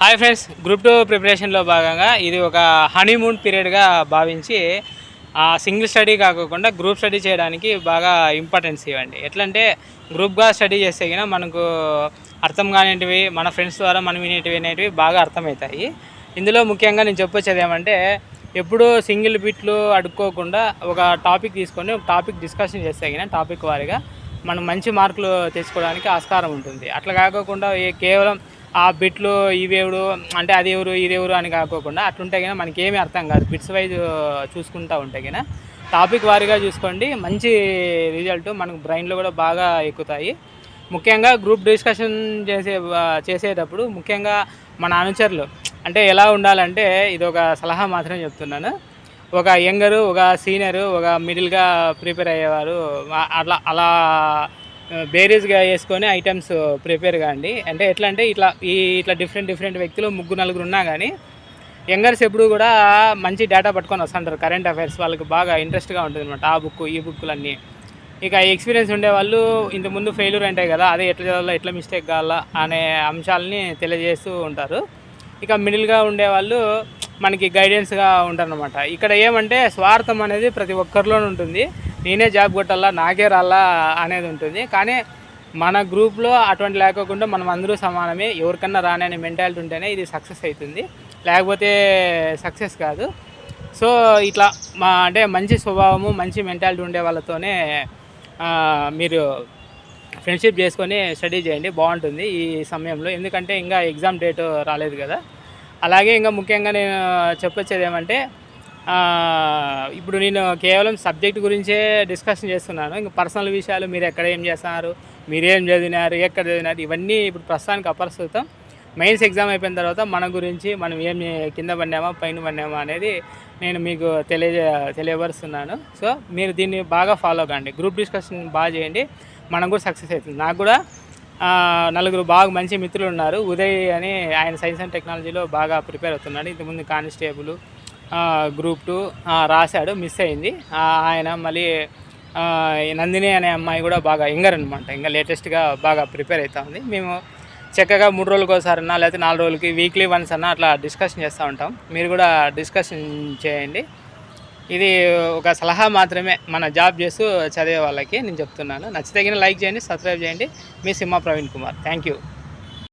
Hi friends group two ప్రిపరేషన్లో భాగంగా ఇది ఒక హనీమూన్ పీరియడ్గా భావించి సింగిల్ స్టడీ కాకుండా గ్రూప్ స్టడీ చేయడానికి బాగా ఇంపార్టెన్స్ ఇవ్వండి. ఎట్లంటే గ్రూప్గా స్టడీ చేస్తే కనుక మనకు అర్థం కానివి మన ఫ్రెండ్స్ ద్వారా మనం వినేటివి అనేటివి బాగా అర్థమవుతాయి. ఇందులో ముఖ్యంగా నేను చెప్పొచ్చేది ఏమంటే ఎప్పుడూ సింగిల్ బిట్లు అడుక్కోకుండా ఒక టాపిక్ తీసుకొని ఒక టాపిక్ డిస్కషన్ చేస్తే కనుక టాపిక్ వారిగా మనం మంచి మార్కులు తెచ్చుకోవడానికి ఆస్కారం ఉంటుంది. అట్లా కాకోకుండా కేవలం ఆ బిట్లు ఇవేవుడు అంటే అది ఎవరు ఇదేవరు అని కాకోకుండా అట్లుంటే కనుక మనకి ఏమీ అర్థం కాదు. బిట్స్ వైజ్ చూసుకుంటూ ఉంటే కనుక టాపిక్ వారీగా చూసుకోండి. మంచి రిజల్ట్ మనకు బ్రెయిన్లో కూడా బాగా ఎక్కుతాయి. ముఖ్యంగా గ్రూప్ డిస్కషన్ చేసే చేసేటప్పుడు ముఖ్యంగా మన అనుచరులు అంటే ఎలా ఉండాలంటే ఇది ఒక సలహా మాత్రమే చెప్తున్నాను. ఒక యంగరు ఒక సీనియరు ఒక మిడిల్గా ప్రిపేర్ అయ్యేవారు అట్లా అలా బేరీస్గా వేసుకొని ఐటమ్స్ ప్రిపేర్ కాండి. అంటే ఎట్లా అంటే ఇట్లా ఈ ఇట్లా డిఫరెంట్ డిఫరెంట్ వ్యక్తులు ముగ్గురు నలుగురు ఉన్నా కానీ యంగర్స్ ఎప్పుడు కూడా మంచి డేటా పట్టుకొని వస్తుంటారు. కరెంట్ అఫైర్స్ వాళ్ళకి బాగా ఇంట్రెస్ట్గా ఉంటుంది అనమాట ఆ బుక్ ఈ బుక్లన్నీ ఇక ఎక్స్పీరియన్స్ ఉండేవాళ్ళు ఇంతకుముందు ఫెయిల్యూర్ అంటే కదా అదే ఎట్లా చదవాలో ఎట్లా మిస్టేక్ కావాలా అనే అంశాలని తెలియజేస్తూ ఉంటారు. ఇక మిడిల్గా ఉండేవాళ్ళు మనకి గైడెన్స్గా ఉంటారనమాట ఇక్కడ ఏమంటే స్వార్థం అనేది ప్రతి ఒక్కరిలోనూ ఉంటుంది. నేనే జాబ్ కొట్టాలా నాకే రాలా అనేది ఉంటుంది. కానీ మన గ్రూప్లో అటువంటి లేకోకుండా మనం అందరూ సమానమే ఎవరికన్నా రాననే మెంటాలిటీ ఉంటేనే ఇది సక్సెస్ అవుతుంది. లేకపోతే సక్సెస్ కాదు. సో ఇట్లా మా అంటే మంచి స్వభావము మంచి మెంటాలిటీ ఉండే వాళ్ళతోనే మీరు ఫ్రెండ్షిప్ చేసుకొని స్టడీ చేయండి బాగుంటుంది ఈ సమయంలో. ఎందుకంటే ఇంకా ఎగ్జామ్ డేట్ రాలేదు కదా. అలాగే ఇంకా ముఖ్యంగా నేను చెప్పొచ్చేది ఏమంటే ఇప్పుడు నేను కేవలం సబ్జెక్ట్ గురించే డిస్కషన్ చేస్తున్నాను. ఇంకా పర్సనల్ విషయాలు మీరు ఎక్కడ ఏం చేస్తున్నారు మీరేం చదివినారు ఎక్కడ చదివినారు ఇవన్నీ ఇప్పుడు ప్రస్తుతానికి అప్రస్తుతం. మెయిన్స్ ఎగ్జామ్ అయిపోయిన తర్వాత మన గురించి మనం ఏం కింద పడినామా పైన పడినామా అనేది నేను మీకు తెలియజే తెలియపరుస్తున్నాను. సో మీరు దీన్ని బాగా ఫాలో కండి. గ్రూప్ డిస్కషన్ బాగా చేయండి. మనం కూడా సక్సెస్ అవుతుంది. నాకు కూడా నలుగురు బాగా మంచి మిత్రులు ఉన్నారు. ఉదయ్ అని ఆయన సైన్స్ అండ్ టెక్నాలజీలో బాగా ప్రిపేర్ అవుతున్నాడు. ఇంతకుముందు కానిస్టేబుల్ గ్రూప్ టూ రాశాడు మిస్ అయింది. ఆయన మళ్ళీ నందిని అనే అమ్మాయి కూడా బాగా ఇంగర్ అనమాట ఇంకా లేటెస్ట్గా బాగా ప్రిపేర్ అవుతా ఉంది. మేము చక్కగా మూడు రోజులకు ఒకసారి అన్నా లేకపోతే నాలుగు రోజులకి వీక్లీ వన్స్ అన్నా అట్లా డిస్కషన్ చేస్తూ ఉంటాం. మీరు కూడా డిస్కషన్ చేయండి. ఇది ఒక సలహా మాత్రమే మన జాబ్ చేస్తూ చదివే వాళ్ళకి నేను చెప్తున్నాను. నచ్చితగిన లైక్ చేయండి సబ్స్క్రైబ్ చేయండి. మీ సింహ ప్రవీణ్ కుమార్. Thank you